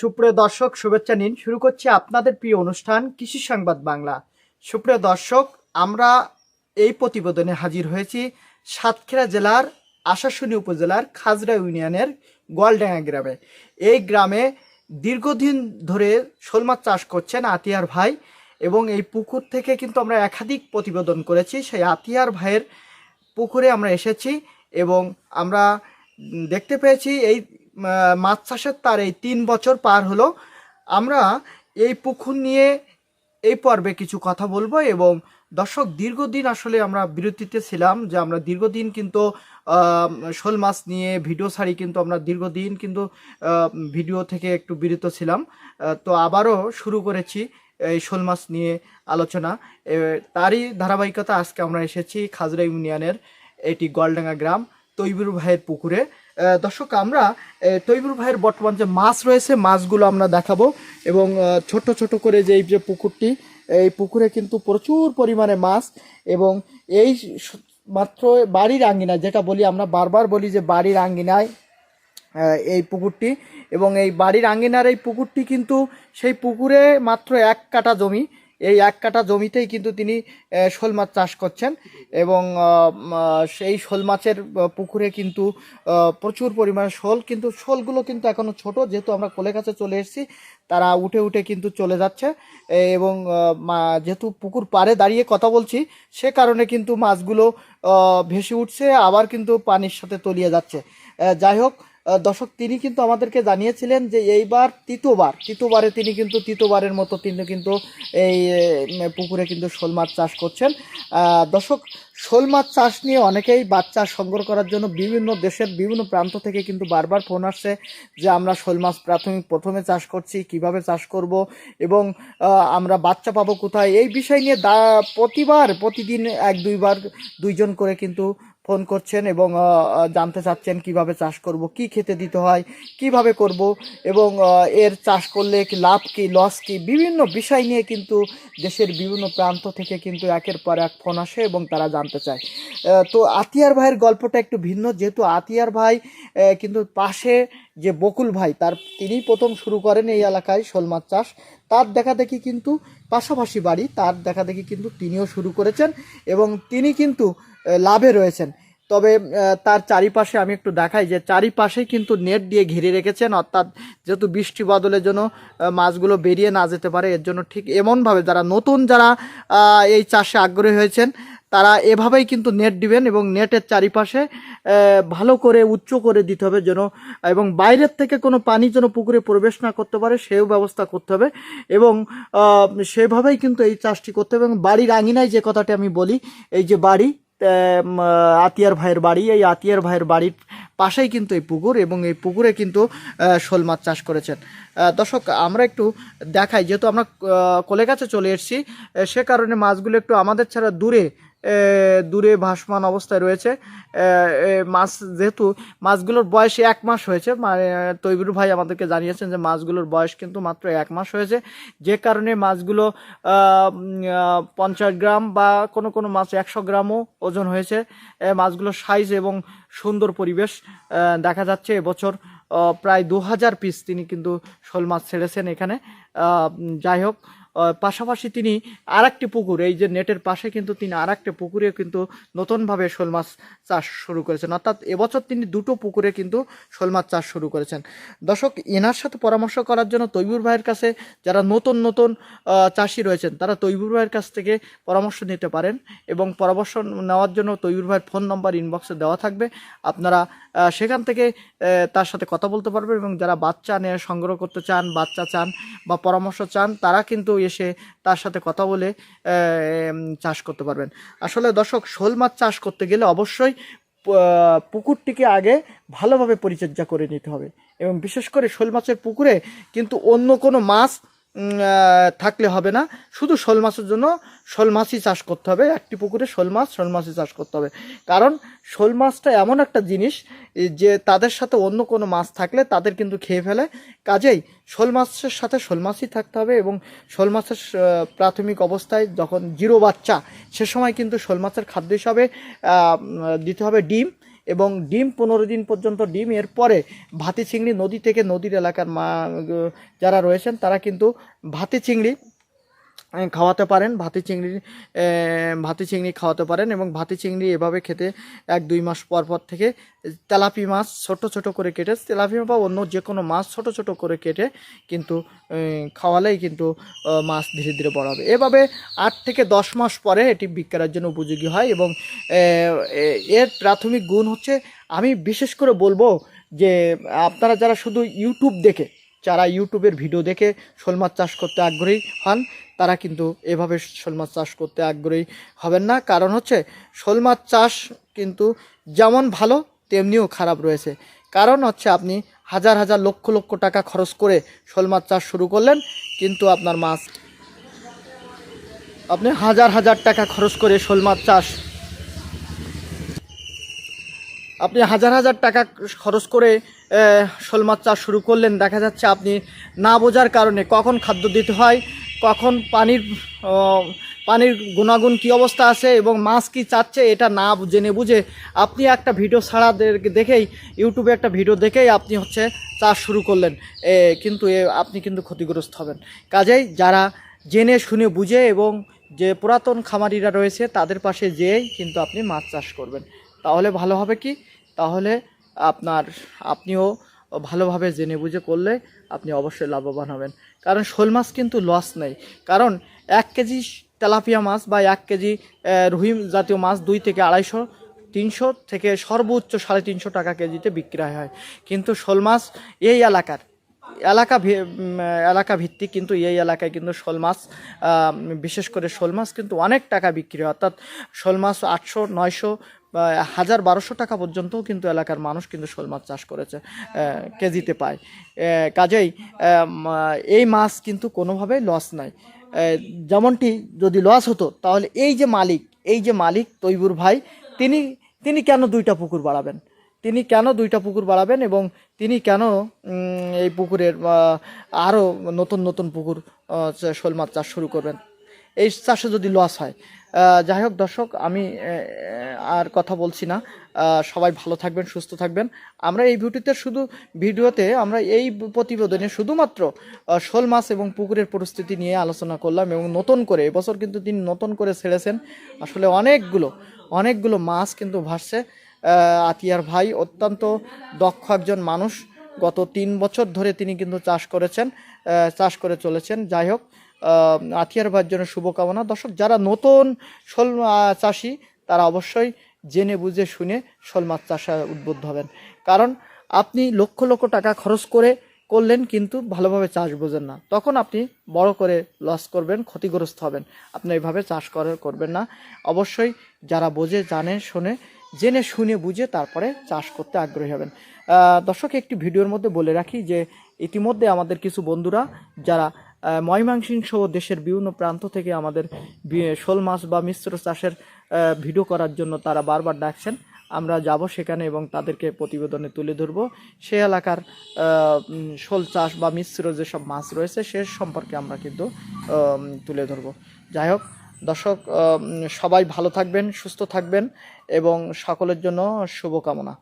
সুপ্রিয় দর্শক, শুভেচ্ছা নিন। শুরু করছি আপনাদের প্রিয় অনুষ্ঠান, কৃষি সংবাদ বাংলা। সুপ্রিয় দর্শক, আমরা এই প্রতিবেদনে হাজির হয়েছি সাতক্ষীরা জেলার আশাশুনি উপজেলার খাজরা ইউনিয়নের গোয়ালডাঙ্গা গ্রামে। এই গ্রামে দীর্ঘদিন ধরে শোল মাছ চাষ করছেন আতিয়ার ভাই এবং এই পুকুর থেকে কিন্তু আমরা একাধিক প্রতিবেদন করেছি। সেই আতিয়ার ভাইয়ের পুকুরে আমরা এসেছি এবং আমরা দেখতে পেয়েছি এই মাছ চাষের তার এই তিন বছর পার হলো। আমরা এই পুকুর নিয়ে এই পর্বে কিছু কথা বলব এবং দর্শক, দীর্ঘদিন আসলে আমরা বিরতিতে ছিলাম যে আমরা দীর্ঘদিন কিন্তু শোল মাছ নিয়ে ভিডিও ছাড়ি কিন্তু আমরা দীর্ঘদিন কিন্তু ভিডিও থেকে একটু বিরত ছিলাম। তো আবারও শুরু করেছি এই শোল মাছ নিয়ে আলোচনা। তারই ধারাবাহিকতা আজকে আমরা এসেছি খাজরা ইউনিয়নের এটি গলডাঙ্গা গ্রাম তৈবুর ভাইয়ের পুকুরে। দর্শক আমরা এ, তৈবুর ভাইয়ের বর্তমান যে মাছ রয়েছে মাছগুলো আমরা দেখাবো এবং ছোট ছোট করে যে এই যে পুকুরটি এই পুকুরে কিন্তু প্রচুর পরিমাণে মাছ এবং এই মাত্র বাড়ির আঙ্গিনায় যেটা বলি আমরা বারবার বলি যে বাড়ির আঙ্গিনায় এই পুকুরটি এবং এই বাড়ির আঙ্গিনার এই পুকুরটি কিন্তু সেই পুকুরে মাত্র এক কাঠা জমি এই এক কাঠা জমিতেই কিন্তু তিনি শোল মাছ চাষ করছেন এবং সেই শোল মাছের পুকুরে কিন্তু প্রচুর পরিমাণে শোল কিন্তু শোলগুলো কিন্তু এখনও ছোট। যেহেতু আমরা কোলে কাছে চলে এসেছি, তারা উঠে উঠে কিন্তু চলে যাচ্ছে। এবং যেহেতু পুকুর পাড়ে দাঁড়িয়ে কথা বলছি, সে কারণে কিন্তু মাছগুলো ভেসে উঠছে, আবার কিন্তু পানির সাথে তলিয়ে যাচ্ছে। যাই হোক দর্শক, তিনি কিন্তু আমাদেরকে জানিয়েছিলেন যে এইবার তৃতীয়বার, তৃতীয়বারে তিনি কিন্তু তৃতীয়বারের মতো তিনি কিন্তু এই পুকুরে কিন্তু শোল মাছ চাষ করছেন। দর্শক, শোল মাছ চাষ নিয়ে অনেকেই বাচ্চা সংগ্রহ করার জন্য বিভিন্ন দেশের বিভিন্ন প্রান্ত থেকে কিন্তু বারবার ফোন আসছে যে আমরা শোল মাছ প্রাথমিক প্রথমে চাষ করছি, কীভাবে চাষ করব এবং আমরা বাচ্চা পাবো কোথায়? এই বিষয় নিয়ে দা, প্রতিবার, প্রতিদিন এক, দুইবার দুইজন করে কিন্তু ফোন করছেন এবং জানতে চাচ্ছেন কীভাবে চাষ করব, কি খেতে দিতে হয়, কীভাবে করব এবং এর চাষ করলে কি লাভ কি লস কি, বিভিন্ন বিষয় নিয়ে কিন্তু দেশের বিভিন্ন প্রান্ত থেকে কিন্তু একের পর এক ফোন আসে এবং তারা জানতে চায়। তো আতিয়ার ভাইয়ের গল্পটা একটু ভিন্ন, যেহেতু আতিয়ার ভাই কিন্তু পাশে যে বকুল ভাই, তার তিনি প্রথম শুরু করেন এই এলাকায় শোল মাছ চাষ। তার দেখা দেখি কিন্তু পাশাপাশি বাড়ি, তার দেখা দেখি কিন্তু তিনিও শুরু করেছেন এবং তিনি কিন্তু লাভে রয়েছেন। তবে তার চারিপাশে আমি একটু দেখাই যে চারিপাশে কিন্তু নেট দিয়ে ঘিরে রেখেছেন, অর্থাৎ যেহেতু বৃষ্টি বদলের জন্য মাছগুলো বেরিয়ে না যেতে পারে, এর জন্য ঠিক এমনভাবে যারা নতুন যারা এই চাষে আগ্রহী হয়েছেন, তারা এভাবেই কিন্তু নেট দিবেন এবং নেটের চারিপাশে ভালো করে, উচ্চ করে দিতে হবে যেন, এবং বাইরের থেকে কোনো পানি যেন পুকুরে প্রবেশ না করতে পারে, সেও ব্যবস্থা করতে হবে এবং সেভাবেই কিন্তু এই চাষটি করতে হবে এবং বাড়ির আঙিনায় যে কথাটি আমি বলি, এই যে বাড়ি আতিয়ার ভাইয়ের বাড়ি। এই আতিয়ার ভাইয়ের বাড়ির পাশেই কিন্তু এই পুকুর এবং এই পুকুরে কিন্তু শোল মাছ চাষ করেছেন। দর্শক, আমরা একটু দেখাই। যেহেতু আমরা কোলে কাছে চলে এসেছি সে কারণে মাছগুলো একটু আমাদের ছাড়া দূরে দূরে ভাসমান অবস্থায় রয়েছে। মাছ যেহেতু, মাছগুলোর বয়স এক মাস হয়েছে মানে তৈবুর ভাই আমাদেরকে জানিয়েছেন যে মাছগুলোর বয়স কিন্তু মাত্র এক মাস হয়েছে। যে কারণে মাছগুলো পঞ্চাশ গ্রাম বা কোনো কোনো মাছ একশো গ্রামও ওজন হয়েছে। মাছগুলোর সাইজ এবং সুন্দর পরিবেশ দেখা যাচ্ছে এবছর প্রায় দু হাজার পিস তিনি কিন্তু শোল মাছ ছেড়েছেন এখানে। যাই হোক পাশাপাশি তিনি আর একটি পুকুর, এই যে নেটের পাশে কিন্তু তিনি আর একটি পুকুরে কিন্তু নতুনভাবে শোল মাছ চাষ শুরু করেছেন। অর্থাৎ এবছর তিনি দুটো পুকুরে কিন্তু শোল মাছ চাষ শুরু করেছেন। দর্শক, এনার সাথে পরামর্শ করার জন্য তৈবুর ভাইয়ের কাছে যারা নতুন নতুন চাষি রয়েছেন, তারা তৈবুর ভাইয়ের কাছ থেকে পরামর্শ নিতে পারেন এবং পরামর্শ নেওয়ার জন্য তৈবুর ভাইয়ের ফোন নম্বর ইনবক্সে দেওয়া থাকবে। আপনারা সেখান থেকে তার সাথে কথা বলতে পারবেন এবং যারা বাচ্চা নিয়ে সংগ্রহ করতে চান, বাচ্চা চান বা পরামর্শ চান, তারা কিন্তু এসে তার সাথে কথা বলে চাষ করতে পারবেন। আসলে দর্শক, শোল মাছ চাষ করতে গেলে অবশ্যই পুকুরটিকে আগে ভালোভাবে পরিচর্যা করে নিতে হবে। এবং বিশেষ করে শোল মাছের পুকুরে কিন্তু অন্য কোনো মাছ থাকলে হবে না। শুধু শোল মাছের জন্য শোল মাছই চাষ করতে হবে। একটি পুকুরে শোল মাছ, শোল মাছই চাষ করতে হবে। কারণ শোল মাছটা এমন একটা জিনিস যে তাদের সাথে অন্য কোনো মাছ থাকলে তাদের কিন্তু খেয়ে ফেলে। কাজেই শোল মাছের সাথে শোল মাছই থাকতে হবে এবং শোল মাছের প্রাথমিক অবস্থায় যখন জিরো বাচ্চা, সে সময় কিন্তু শোল মাছের খাদ্য হিসাবে দিতে হবে ডিম। এবং ডিম পনেরো দিন পর্যন্ত ডিম, এরপরে ভাতি চিংড়ি নদী থেকে নদীর এলাকার মা, যারা রয়েছেন, তারা কিন্তু ভাতি চিংড়ি খাওয়াতে পারেন, ভাতি চিংড়ি ভাতি চিংড়ি খাওয়াতে পারেন এবং ভাতি চিংড়ি এভাবে খেতে এক দুই মাস পর পর থেকে তেলাপি মাছ ছোট ছোট করে কেটে, তেলাপি বা অন্য যে কোনো মাছ ছোট ছোট করে কেটে কিন্তু খাওয়ালেই কিন্তু মাছ ধীরে ধীরে বড় হবে এভাবে আট থেকে দশ মাস পরে এটি বিক্রয়ের জন্য উপযোগী হয় এবং এর প্রাথমিক গুণ হচ্ছে আমি বিশেষ করে বলব যে আপনারা যারা শুধু ইউটিউব দেখে, যারা ইউটিউবের ভিডিও দেখে শোল মাছ চাষ করতে আগ্রহী হন তারা কিন্তু এভাবে শোল মাছ চাষ করতে আগ্রহী হবেন না। কারণ হচ্ছে, শোল মাছ চাষ কিন্তু যেমন ভালো, তেমনিও খারাপ রয়েছে। কারণ হচ্ছে, আপনি হাজার হাজার লক্ষ লক্ষ টাকা খরচ করে শোল মাছ চাষ শুরু করলেন, কিন্তু আপনার মাছ আপনি হাজার হাজার টাকা খরচ করে শোল মাছ চাষ আপনি হাজার হাজার টাকা খরচ করে শোল মাছ চাষ শুরু করলেন, দেখা যাচ্ছে আপনি না বোঝার কারণে কখন খাদ্য দিতে হয় কখন পানির পানির গুণাগুণ কী অবস্থা আছে এবং মাছ কি চাচ্ছে এটা না জেনে বুঝে আপনি একটা ভিডিও ছাড়া দেখেই ইউটিউবে একটা ভিডিও দেখেই আপনি হচ্ছে চাষ শুরু করলেন। এ, কিন্তু এ আপনি কিন্তু ক্ষতিগ্রস্ত হবেন। কাজেই যারা জেনে শুনে বুঝে এবং যে পুরাতন খামারিরা রয়েছে তাদের পাশে যেয়েই কিন্তু আপনি মাছ চাষ করবেন। তাহলে ভালো হবে কি? তাহলে আপনার আপনিও ভালোভাবে জেনে বুঝে করলে আপনি অবশ্যই লাভবান হবেন। কারণ শোল মাছ কিন্তু লস নেই। কারণ এক কেজি তেলাপিয়া মাছ বা এক কেজি রুই জাতীয় মাছ দুই থেকে আড়াইশো, তিনশো থেকে সর্বোচ্চ সাড়ে তিনশো টাকা কেজিতে বিক্রয় হয়। কিন্তু শোল মাছ এই এলাকার, এলাকা এলাকা ভিত্তিক কিন্তু এই এলাকায় কিন্তু শোল মাছ বিশেষ করে শোল মাছ কিন্তু অনেক টাকা বিক্রি হয়। অর্থাৎ শোল মাছ আটশো, নয়শো হাজার বারোশো টাকা পর্যন্তও কিন্তু এলাকার মানুষ কিন্তু শোল মাছ চাষ করেছে কেজিতে পায়। কাজেই এই মাছ কিন্তু কোনোভাবেই লস নাই। যেমনটি যদি লস হতো, তাহলে এই যে মালিক, এই যে মালিক তৈবুর ভাই, তিনি তিনি কেন দুইটা পুকুর বাড়াবেন? তিনি কেন দুইটা পুকুর বাড়াবেন এবং তিনি কেন এই পুকুরের আরও নতুন নতুন পুকুর শোল মাছ চাষ শুরু করবেন? এই চাষে যদি লস হয় যাই হোক, দর্শক, আমি আর কথা বলছি না। সবাই ভালো থাকবেন, সুস্থ থাকবেন। আমরা এই ভিডিওতে শুধু ভিডিওতে আমরা এই প্রতিবেদনে শুধুমাত্র শোল মাছ এবং পুকুরের পরিস্থিতি নিয়ে আলোচনা করলাম এবং নতুন করে, এবছর কিন্তু তিনি নতুন করে ছেড়েছেন। আসলে অনেকগুলো অনেকগুলো মাছ কিন্তু ভাসছে। আতিয়ার ভাই অত্যন্ত দক্ষ একজন মানুষ। গত তিন বছর ধরে তিনি কিন্তু চাষ করেছেন চাষ করে চলেছেন। যাই হোক আতিয়ার ভাইয়ের জন্য শুভকামনা। দর্শক, যারা নতুন শোল চাষি, তারা অবশ্যই জেনে বুঝে শুনে শোল মাছ চাষে উদ্বুদ্ধ হবেন। কারণ আপনি লক্ষ লক্ষ টাকা খরচ করে করলেন, কিন্তু ভালোভাবে চাষ বোঝেন না। তখন আপনি বড় করে লস করবেন, ক্ষতিগ্রস্ত হবেন। আপনি এইভাবে চাষ করে, করবেন না। অবশ্যই যারা বোঝে, জানে, শোনে, জেনে শুনে বুঝে তারপরে চাষ করতে আগ্রহী হবেন। দর্শক, একটি ভিডিওর মধ্যে বলে রাখি যে, ইতিমধ্যে আমাদের কিছু বন্ধুরা, যারা আহ, ময়মনসিংহ সহ দেশের বিভিন্ন প্রান্ত থেকে আমাদের শোল মাছ বা মিশ্র চাষের ভিডিও করার জন্য তারা বারবার ডাকছেন। আমরা যাব সেখানে এবং তাদেরকে প্রতিবেদনে তুলে ধরব। সে এলাকার শোল চাষ বা মিশ্র যেসব মাছ রয়েছে সে সম্পর্কে আমরা কিন্তু তুলে ধরব। যাই হোক দর্শক সবাই ভালো থাকবেন সুস্থ থাকবেন এবং সকলের জন্য শুভকামনা।